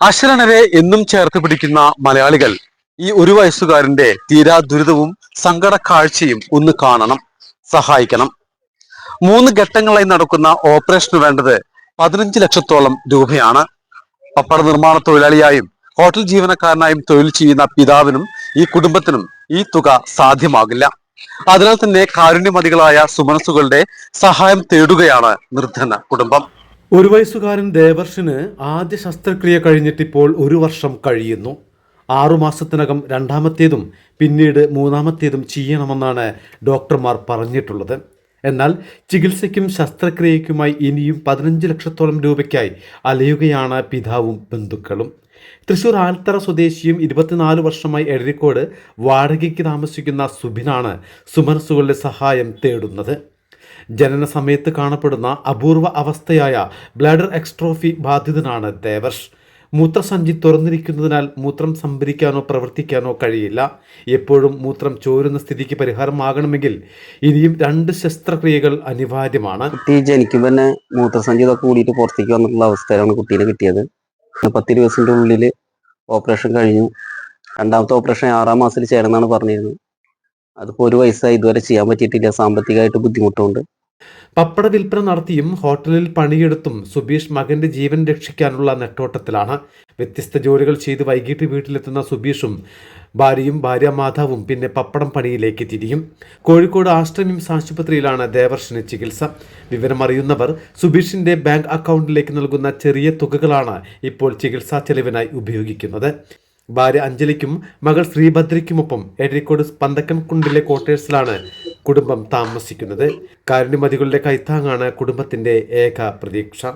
അശരണരെ എന്നും ചേർത്ത് പിടിക്കുന്ന മലയാളികൾ ഈ ഒരു വയസ്സുകാരന്റെ തീരാ ദുരിതവും സങ്കട കാഴ്ചയും ഒന്ന് കാണണം സഹായിക്കണം. മൂന്ന് ഘട്ടങ്ങളായി നടക്കുന്ന ഓപ്പറേഷന് വേണ്ടത് പതിനഞ്ച് ലക്ഷത്തോളം രൂപയാണ്. പപ്പട നിർമ്മാണ തൊഴിലാളിയായും ഹോട്ടൽ ജീവനക്കാരനായും തൊഴിൽ ചെയ്യുന്ന പിതാവിനും ഈ കുടുംബത്തിനും ഈ തുക സാധ്യമാകില്ല. അതിനാൽ തന്നെ കാരുണ്യമതികളായ സുമനസുകളുടെ സഹായം തേടുകയാണ് നിർധന കുടുംബം. ഒരു വയസ്സുകാരൻ ദേവർഷിന് ആദ്യ ശസ്ത്രക്രിയ കഴിഞ്ഞിട്ടിപ്പോൾ ഒരു വർഷം കഴിയുന്നു. ആറുമാസത്തിനകം രണ്ടാമത്തേതും പിന്നീട് മൂന്നാമത്തേതും ചെയ്യണമെന്നാണ് ഡോക്ടർമാർ പറഞ്ഞിട്ടുള്ളത്. എന്നാൽ ചികിത്സയ്ക്കും ശസ്ത്രക്രിയയ്ക്കുമായി ഇനിയും പതിനഞ്ച് ലക്ഷത്തോളം രൂപയ്ക്കായി അലയുകയാണ് പിതാവും ബന്ധുക്കളും. തൃശൂർ ആൽത്തറ സ്വദേശിയും ഇരുപത്തിനാല് വർഷമായി എഴരിക്കോട് വാടകയ്ക്ക് താമസിക്കുന്ന സുബിനാണ് സുമനസുകളുടെ സഹായം തേടുന്നത്. ജനന സമയത്ത് കാണപ്പെടുന്ന അപൂർവ അവസ്ഥയായ ബ്ലാഡർ എക്സ്ട്രോഫി ബാധിതനാണ് ദേവർഷ്. മൂത്രസഞ്ചി തുറന്നിരിക്കുന്നതിനാൽ മൂത്രം സംഭരിക്കാനോ പ്രവർത്തിക്കാനോ കഴിയില്ല. എപ്പോഴും മൂത്രം ചോരുന്ന സ്ഥിതിക്ക് പരിഹാരമാകണമെങ്കിൽ ഇനിയും രണ്ട് ശസ്ത്രക്രിയകൾ അനിവാര്യമാണ്. കുട്ടി ജനിക്കുമ്പോൾ തന്നെ മൂത്രസഞ്ചി കൂടിയിട്ട് പുറത്തേക്ക് വന്നിട്ടുള്ള അവസ്ഥയിലാണ് കുട്ടീനെ കിട്ടിയത്. പത്ത് ദിവസത്തിന്റെ ഉള്ളിൽ ഓപ്പറേഷൻ കഴിഞ്ഞു. രണ്ടാമത്തെ ഓപ്പറേഷൻ ആറാം മാസത്തിൽ ചേർന്നാണ് പറഞ്ഞിരുന്നത്. അതിപ്പോൾ ഒരു വയസ്സായി ഇതുവരെ ചെയ്യാൻ പറ്റിയിട്ടില്ല. സാമ്പത്തികമായിട്ട് ബുദ്ധിമുട്ടുണ്ട്. പപ്പട വിൽപ്പന നടത്തിയും ഹോട്ടലിൽ പണിയെടുത്തും സുബീഷ് മകന്റെ ജീവൻ രക്ഷിക്കാനുള്ള നെട്ടോട്ടത്തിലാണ്. വ്യത്യസ്ത ജോലികൾ ചെയ്ത് വൈകിട്ട് വീട്ടിലെത്തുന്ന സുബീഷും ഭാര്യയും ഭാര്യ മാതാവും പിന്നെ പപ്പടം പണിയിലേക്ക് തിരിയും. കോഴിക്കോട് ആശ്രമിംസ് ആശുപത്രിയിലാണ് ദേവർഷന് ചികിത്സ. വിവരമറിയുന്നവർ സുബീഷിന്റെ ബാങ്ക് അക്കൗണ്ടിലേക്ക് നൽകുന്ന ചെറിയ തുകകളാണ് ഇപ്പോൾ ചികിത്സാ ചെലവിനായി ഉപയോഗിക്കുന്നത്. ഭാര്യ അഞ്ജലിക്കും മകൾ ശ്രീഭദ്രയ്ക്കുമൊപ്പം എഴരിക്കോട് പന്തക്കൻകുണ്ടിലെ ക്വാർട്ടേഴ്സിലാണ് കുടുംബം താമസിക്കുന്നത്. കാരുണ്യമതികളുടെ കൈത്താങ്ങാണ് കുടുംബത്തിന്റെ ഏക പ്രതീക്ഷ.